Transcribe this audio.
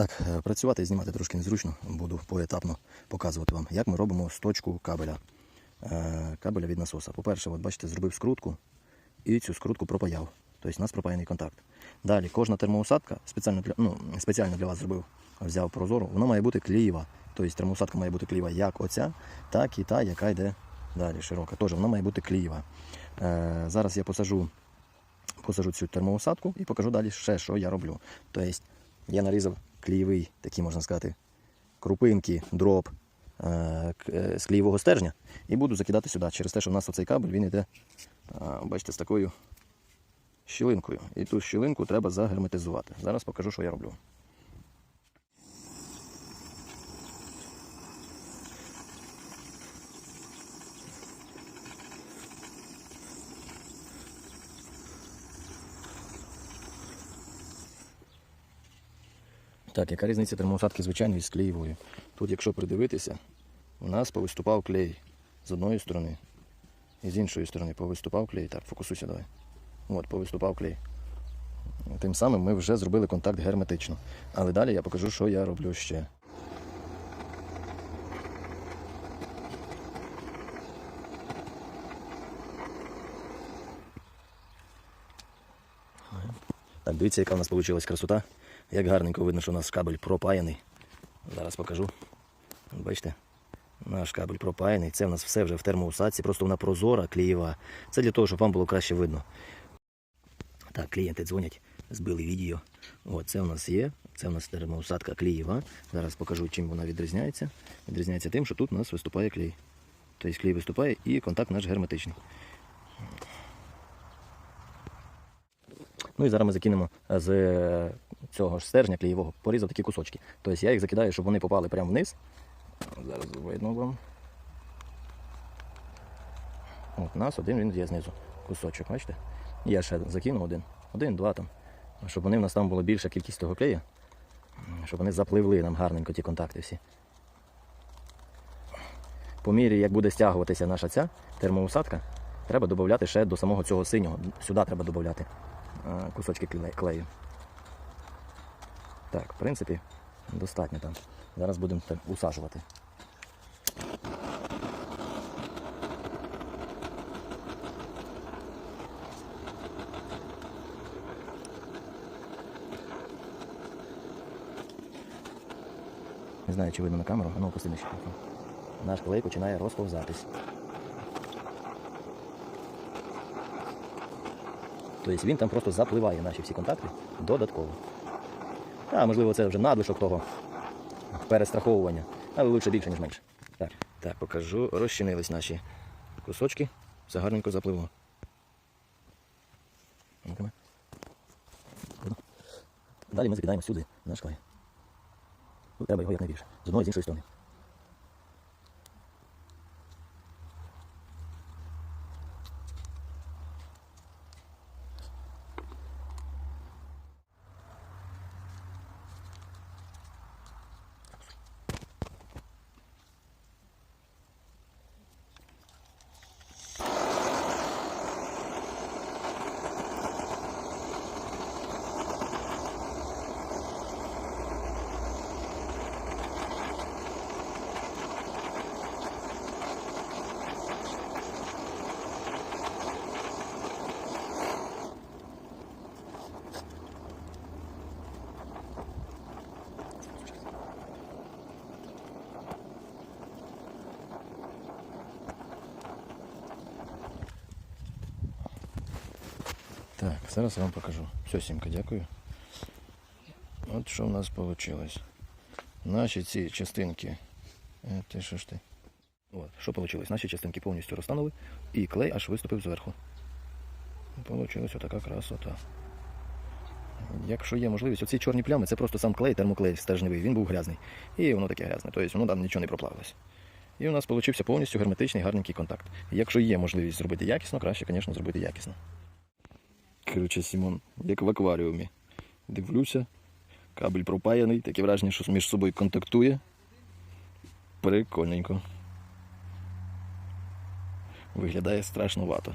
Так, е, працювати і знімати трошки незручно. Буду поетапно показувати вам, як ми робимо сточку кабеля. Е, Кабеля від насоса. По-перше, от бачите, зробив скрутку і цю скрутку пропаяв. Тобто у нас пропаяний контакт. Далі кожна термоусадка спеціально для, ну, спеціально для вас зробив, взяв прозору, вона має бути клієва. Тобто термоусадка має бути клієва як оця, так і та, яка йде далі широка. Тож вона має бути клієва. Е, зараз я посажу посажу цю термоусадку і покажу далі ще, що я роблю. Тобто я нарізав клієвий, такі можна сказати, крупинки, дроб е, е, з клієвого стержня і буду закидати сюди. Через те, що в нас оцей кабель він йде, бачите, з такою щілинкою. І ту щілинку треба загерметизувати. Зараз покажу, що я роблю. Так, яка різниця термоусадки звичайної з клеєвою? Тут, якщо придивитися, у нас повиступав клей з одної сторони і з іншої сторони повиступав клей. Так, фокусуйся давай. От, повиступав клей. Тим самим ми вже зробили контакт герметично. Але далі я покажу, що я роблю ще. Так, дивіться, яка у нас вийшла красота. Як гарненько видно, що у нас кабель пропаяний. Зараз покажу. Бачите, наш кабель пропаяний. Це в нас все вже в термоусадці, просто вона прозора, клеєва. Це для того, щоб вам було краще видно. Так, клієнти дзвонять, збили відео. От, це у нас є. Це у нас термоусадка клеєва. Зараз покажу, чим вона відрізняється. Відрізняється тим, що тут у нас виступає клей. Тобто клей виступає і контакт наш герметичний. Ну і зараз ми закинемо з е, цього ж стержня клеєвого, порізав такі кусочки. Тобто я їх закидаю, щоб вони попали прямо вниз. Зараз видно вам. От, у нас один він є знизу. Кусочок, бачите? Я ще закину один. Один, два там. Щоб вони в нас там була більша кількість того клея. Щоб вони запливли нам гарненько ті контакти всі. По мірі, як буде стягуватися наша ця термоусадка, треба додати ще до самого цього синього. Сюди треба додати е, кусочки клею. Так, в принципі, достатньо там. Зараз будемо так усаджувати. Не знаю, чи видно на камеру, а ну опусти. Наш клей починає розповзатись. Тобто він там просто запливає наші всі контакти додатково. А, можливо, це вже надлишок того перестраховування, але лучше більше, ніж менше. Так, так, покажу. Розчинились наші кусочки. Все гарненько запливло. Далі ми закидаємо сюди наш клей. Треба його якнайбільше. З одної з іншої сторони. Так, зараз я вам покажу. Все, Сімка, дякую. От що в нас вийшло. Наші ці частинки. Е, Ти що ж ти? От, що вийшло? Наші частинки повністю розтанули і клей аж виступив зверху. Получилась отака красота. Якщо є можливість, оці чорні плями це просто сам клей, термоклей стержневий, він був грязний. І воно таке грязне, тобто воно там нічого не проплавилось. І у нас вийшов повністю герметичний гарненький контакт. Якщо є можливість зробити якісно, краще, звісно, зробити якісно. Коротше, Сімон, як в акваріумі. Дивлюся, кабель пропаяний, таке враження, що між собою контактує. Прикольненько. Виглядає страшнувато.